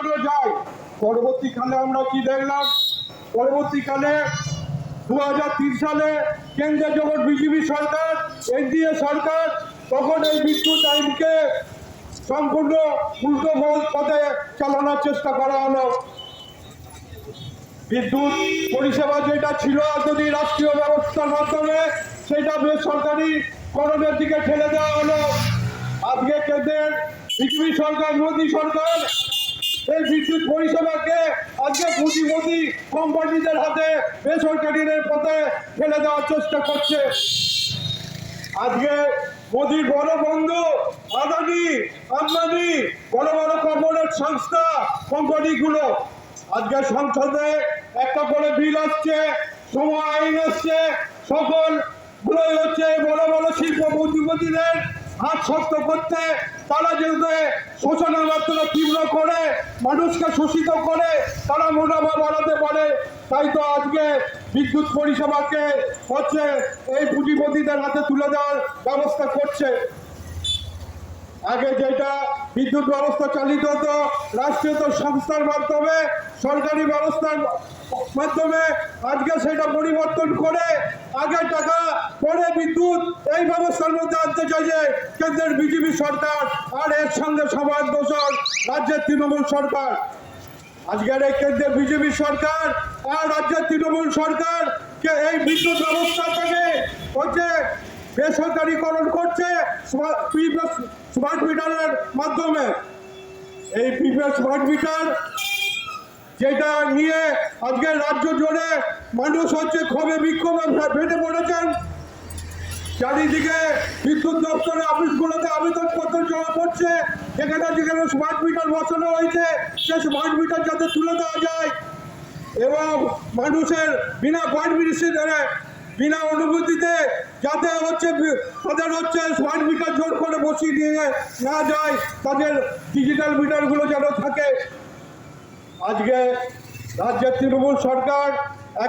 চালানো যায় পরবর্তীকালে আমরা কি দেখলাম? পরবর্তীকালে দু হাজার তিন সালে কেন্দ্রে যখন বিজেপি সরকার, এনডিএ সরকার তখন এই বিদ্যুৎ আইনকে সম্পূর্ণ উল্টো পথে চালানোর চেষ্টা করা হলো। বিদ্যুৎ পরিষেবা যেটা ছিল যদি রাষ্ট্রীয় ব্যবস্থার মাধ্যমে, সেটা বেসরকারি করণের দিকে ঠেলে দেওয়া হলো। আজকে কেন্দ্রের বিজেপি সরকার, মোদী সরকার এই বিদ্যুৎ পরিষেবাকে আজকে পুঁজিপতি কোম্পানিদের হাতে বেসরকারিদের পথে ফেলে দেওয়ার চেষ্টা করছে। আজকে মোদির বড় বন্ধু আদানি আম্বানি, বড় বড় কর্পোরেট সংস্থা কোম্পানিগুলো। আজকে সংসদে একটা করে বিল আসছে, সময় আইন আসছে, সকল হচ্ছে বড় বড় শিল্প পুঁজিপতিদের হাত শক্ত করতে তারা যেহেতু শোষণের মাত্রা তীব্র করে, মানুষকে শোষিত করে, তারা মুনাফা বাড়াতে পারে। তাই তো আজকে বিদ্যুৎ পরিষেবাকে হচ্ছে এই পুঁজিপতিদের হাতে তুলে দেওয়ার ব্যবস্থা করছে। আগে যেটা বিদ্যুৎ ব্যবস্থা চালিত হতো, রাষ্ট্রীয় সংস্থার মাধ্যমে, সরকারি ব্যবস্থার মাধ্যমে, আজকে সেটা পরিবর্তন করে, আগে টাকা পরে এই ব্যবস্থার মধ্যে আনতে চাইছে কেন্দ্রের বিজেপি সরকার আর এর সঙ্গে সবার দোষর রাজ্যের তৃণমূল সরকার। আজকের এই কেন্দ্রের বিজেপি সরকার আর রাজ্যের তৃণমূল সরকার কে এই বিদ্যুৎ ব্যবস্থাটাকে হচ্ছে বেসরকারিকরণ করছে স্মার্ট মিটারের মাধ্যমে। এই প্রিপেড স্মার্ট মিটার যেটা নিয়ে আজকে রাজ্য জুড়ে মানুষ হচ্ছে ক্ষোভে বিক্ষোভে ফেটে পড়েছেন। চারিদিকে বিদ্যুৎ দপ্তরের অফিসগুলোতে আবেদনপত্র জমা পড়ছে। যেখানে যেখানে স্মার্ট মিটার বসানো হয়েছে, সে স্মার্ট মিটার যাতে তুলে দেওয়া যায় এবং মানুষের বিনা পারমিশনে বিনা অনুমতিতে যাতে হচ্ছে তাদের হচ্ছে স্মার্ট মিটার জোর করে বসিয়ে দিয়ে না যায়, তাদের ডিজিটাল মিটারগুলো যেন থাকে। আজকে রাজ্যের তৃণমূল সরকার